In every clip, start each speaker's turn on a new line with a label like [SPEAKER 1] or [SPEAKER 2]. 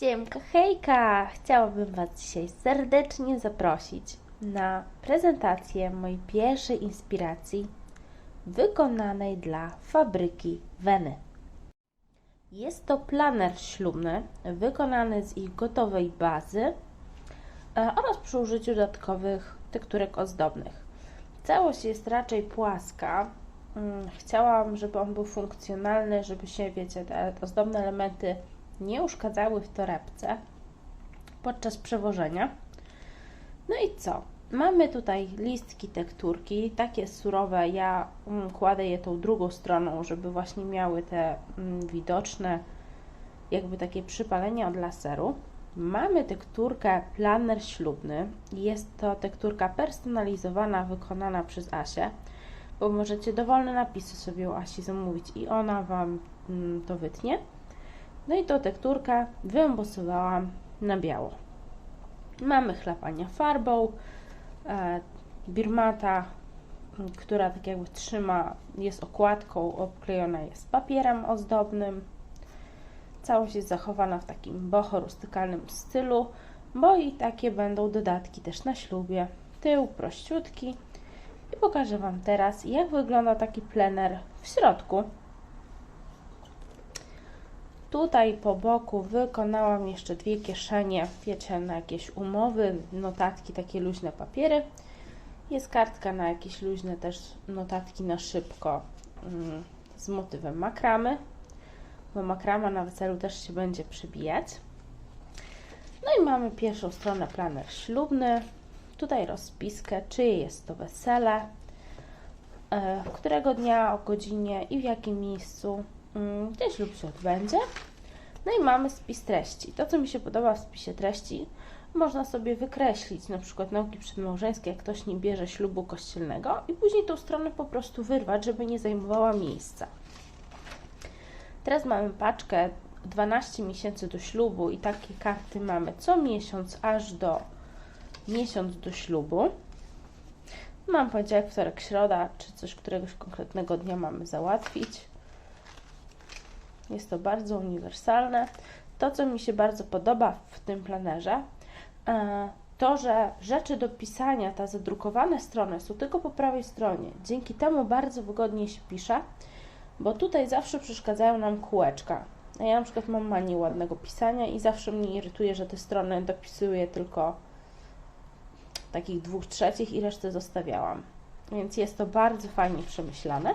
[SPEAKER 1] Siemka, hejka! Chciałabym Was dzisiaj serdecznie zaprosić na prezentację mojej pierwszej inspiracji wykonanej dla fabryki Weny. Jest to planer ślubny wykonany z ich gotowej bazy e, oraz przy użyciu dodatkowych tekturek ozdobnych. Całość jest raczej płaska. Mm, Chciałam, żeby on był funkcjonalny, żeby się, wiecie, te ozdobne elementy nie uszkadzały w torebce podczas przewożenia. No i co? Mamy tutaj listki tekturki, takie surowe. Ja mm, kładę je tą drugą stroną, żeby właśnie miały te mm, widoczne, jakby takie przypalenie od laseru. Mamy tekturkę planer ślubny. Jest to tekturka personalizowana, wykonana przez Asię, bo możecie dowolne napisy sobie u Asi zamówić i ona Wam mm, to wytnie. No i tą tekturkę wyembosowałam na biało. Mamy chlapania farbą, e, birmata, która tak jakby trzyma, jest okładką, obklejona jest papierem ozdobnym. Całość jest zachowana w takim boho rustykalnym stylu, bo i takie będą dodatki też na ślubie. Tył prościutki. I pokażę Wam teraz, jak wygląda taki plener w środku. Tutaj po boku wykonałam jeszcze dwie kieszenie, wiecie, na jakieś umowy, notatki, takie luźne papiery. Jest kartka na jakieś luźne też notatki na szybko mm, z motywem makramy, bo makrama na weselu też się będzie przybijać. No i mamy pierwszą stronę planer ślubny. Tutaj rozpiskę, czyje jest to wesele, e, którego dnia, o godzinie i w jakim miejscu mm, ten ślub się odbędzie. No i mamy spis treści. To, co mi się podoba w spisie treści, można sobie wykreślić, na przykład nauki przedmałżeńskie, jak ktoś nie bierze ślubu kościelnego i później tą stronę po prostu wyrwać, żeby nie zajmowała miejsca. Teraz mamy paczkę 12 miesięcy do ślubu i takie karty mamy co miesiąc aż do miesiąc do ślubu. Mam poniedziałek, wtorek, środa, czy coś któregoś konkretnego dnia mamy załatwić. Jest to bardzo uniwersalne. To, co mi się bardzo podoba w tym planerze, e, to, że rzeczy do pisania, te zadrukowane strony są tylko po prawej stronie. Dzięki temu bardzo wygodnie się pisze, bo tutaj zawsze przeszkadzają nam kółeczka. Ja na przykład mam manię ładnego pisania i zawsze mnie irytuje, że te strony dopisuję tylko takich dwóch trzecich i resztę zostawiałam. Więc jest to bardzo fajnie przemyślane.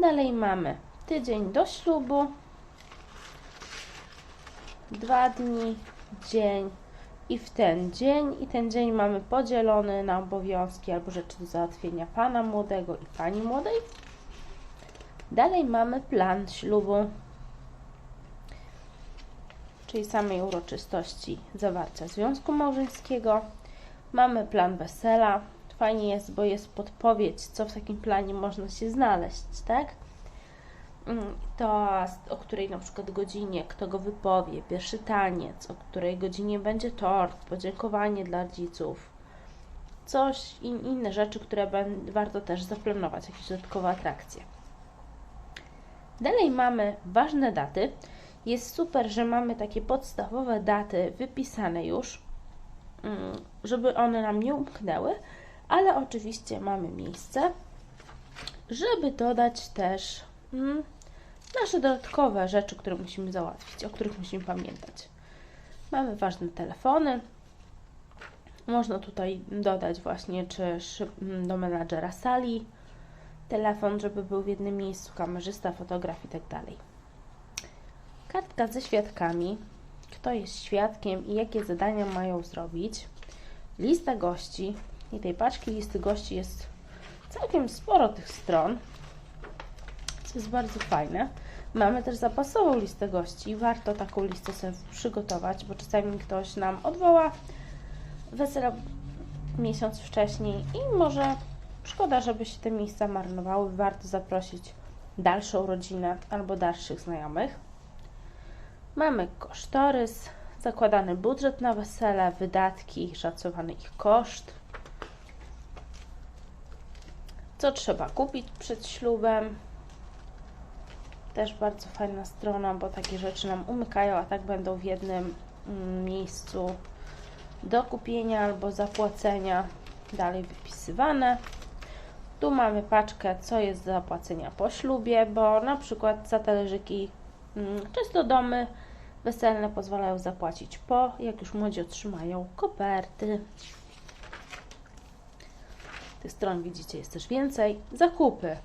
[SPEAKER 1] Dalej mamy tydzień do ślubu, dwa dni, dzień i w ten dzień. I ten dzień mamy podzielony na obowiązki albo rzeczy do załatwienia pana młodego i pani młodej. Dalej mamy plan ślubu, czyli samej uroczystości zawarcia związku małżeńskiego. Mamy plan wesela. Fajnie jest, bo jest podpowiedź, co w takim planie można się znaleźć, tak? Mm, to o której na przykład godzinie kto go wypowie, pierwszy taniec, o której godzinie będzie tort, podziękowanie dla rodziców, coś inne rzeczy, które warto też zaplanować, jakieś dodatkowe atrakcje. Dalej mamy ważne daty. Jest super, że mamy takie podstawowe daty wypisane już, mm, żeby one nam nie umknęły, ale oczywiście mamy miejsce, żeby dodać też mm, nasze dodatkowe rzeczy, które musimy załatwić, o których musimy pamiętać. Mamy ważne telefony. Można tutaj dodać właśnie czy szyb- m, do menadżera sali telefon, żeby był w jednym miejscu, kamerzysta, fotograf i tak dalej. Kartka ze świadkami, kto jest świadkiem i jakie zadania mają zrobić. Lista gości i tej paczki listy gości jest całkiem sporo tych stron, jest bardzo fajne. Mamy też zapasową listę gości. Warto taką listę sobie przygotować, bo czasami ktoś nam odwoła wesela miesiąc wcześniej i może szkoda, żeby się te miejsca marnowały. Warto zaprosić dalszą rodzinę albo dalszych znajomych. Mamy kosztorys, zakładany budżet na wesele, wydatki, szacowany ich koszt. Co trzeba kupić przed ślubem? Też bardzo fajna strona, bo takie rzeczy nam umykają, a tak będą w jednym mm, miejscu do kupienia albo zapłacenia dalej wypisywane. Tu mamy paczkę, co jest do zapłacenia po ślubie, bo na przykład za talerzyki mm, często domy weselne pozwalają zapłacić po, jak już młodzi otrzymają koperty. Tych stron widzicie jest też więcej. Zakupy.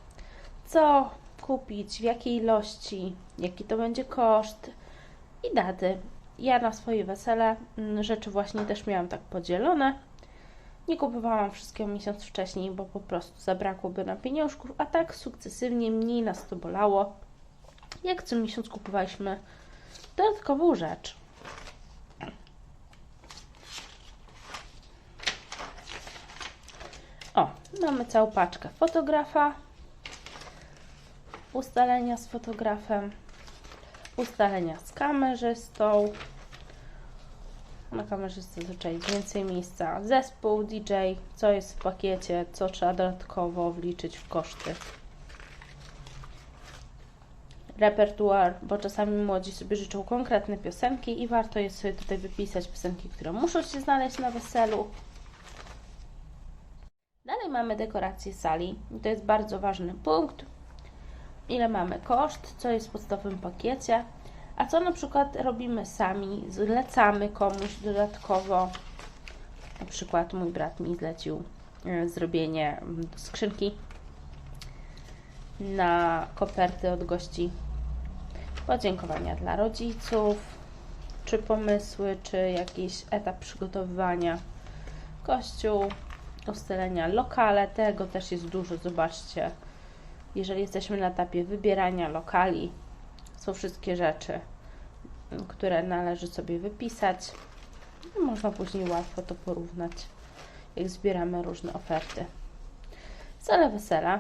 [SPEAKER 1] Co kupić, w jakiej ilości, jaki to będzie koszt i daty. Ja na swoje wesele mm, rzeczy właśnie też miałam tak podzielone. Nie kupowałam wszystkiego miesiąc wcześniej, bo po prostu zabrakłoby na pieniążków, a tak sukcesywnie mniej nas to bolało. Jak co miesiąc kupowaliśmy dodatkową rzecz. O, mamy całą paczkę fotografa, ustalenia z fotografem, ustalenia z kamerzystą. Na kamerzystę zazwyczaj więcej miejsca. Zespół, DJ, co jest w pakiecie, co trzeba dodatkowo wliczyć w koszty. Repertuar, bo czasami młodzi sobie życzą konkretne piosenki i warto jest sobie tutaj wypisać piosenki, które muszą się znaleźć na weselu. Dalej mamy dekorację sali. I To jest bardzo ważny punkt. Ile mamy koszt, co jest w podstawowym pakiecie, a co na przykład robimy sami, zlecamy komuś dodatkowo. Na przykład mój brat mi zlecił e, zrobienie mm, skrzynki na koperty od gości. Podziękowania dla rodziców, czy pomysły, czy jakiś etap przygotowywania. Kościół, ustalenia lokale, tego też jest dużo, zobaczcie. Jeżeli jesteśmy na etapie wybierania lokali, są wszystkie rzeczy, które należy sobie wypisać. I Można później łatwo to porównać, jak zbieramy różne oferty. Sale wesela.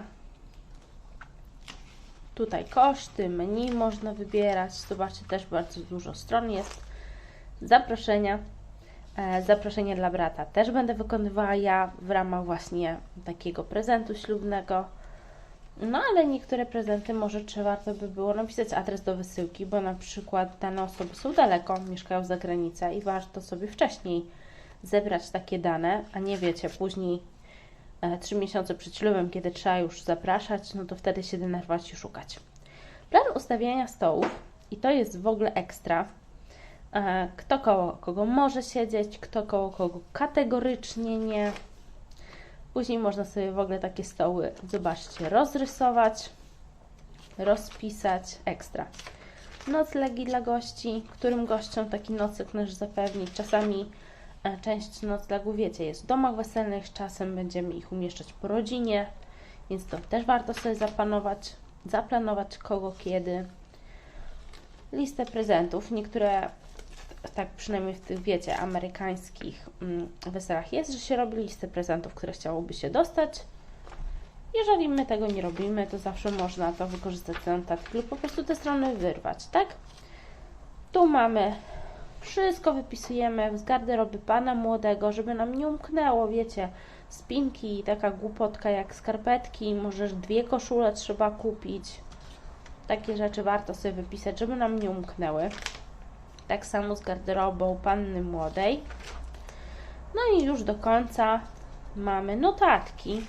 [SPEAKER 1] Tutaj koszty, menu można wybierać. Zobaczcie, też bardzo dużo stron jest. Zaproszenia. E, Zaproszenie dla brata też będę wykonywała ja w ramach właśnie takiego prezentu ślubnego. No ale niektóre prezenty może czy warto by było napisać adres do wysyłki, bo na przykład dane osoby są daleko, mieszkają za granicą i warto sobie wcześniej zebrać takie dane, a nie wiecie, później e, trzy miesiące przed ślubem, kiedy trzeba już zapraszać, no to wtedy się denerwować i szukać. Plan ustawiania stołów i to jest w ogóle ekstra. E, Kto koło kogo może siedzieć, kto koło kogo kategorycznie nie. Później można sobie w ogóle takie stoły, zobaczcie, rozrysować, rozpisać, ekstra. Noclegi dla gości, którym gościom taki nocleg nasz zapewnić. Czasami e, część noclegów, wiecie, jest w domach weselnych, czasem będziemy ich umieszczać po rodzinie, więc to też warto sobie zaplanować, zaplanować kogo kiedy. Listę prezentów, niektóre tak przynajmniej w tych, wiecie, amerykańskich mm, weselach jest, że się robi listę prezentów, które chciałoby się dostać. Jeżeli my tego nie robimy, to zawsze można to wykorzystać na notatki lub po prostu te strony wyrwać, tak? Tu mamy wszystko wypisujemy z garderoby pana młodego, żeby nam nie umknęło, wiecie, spinki, taka głupotka jak skarpetki, może dwie koszule trzeba kupić. Takie rzeczy warto sobie wypisać, żeby nam nie umknęły. Tak samo z garderobą panny młodej. No i już do końca mamy notatki.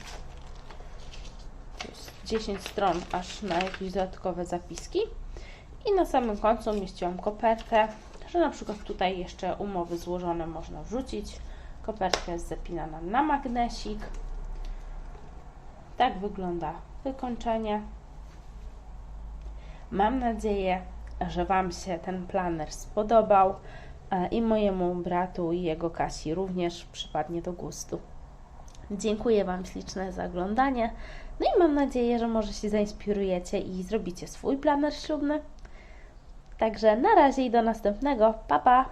[SPEAKER 1] Tu jest 10 stron aż na jakieś dodatkowe zapiski. I na samym końcu umieściłam kopertę, że na przykład tutaj jeszcze umowy złożone można wrzucić. Kopertka jest zapinana na magnesik. Tak wygląda wykończenie. Mam nadzieję, że Wam się ten planer spodobał e, i mojemu bratu i jego Kasi również przypadnie do gustu. Dziękuję Wam śliczne za oglądanie. No i mam nadzieję, że może się zainspirujecie i zrobicie swój planer ślubny. Także na razie i do następnego. Pa, pa!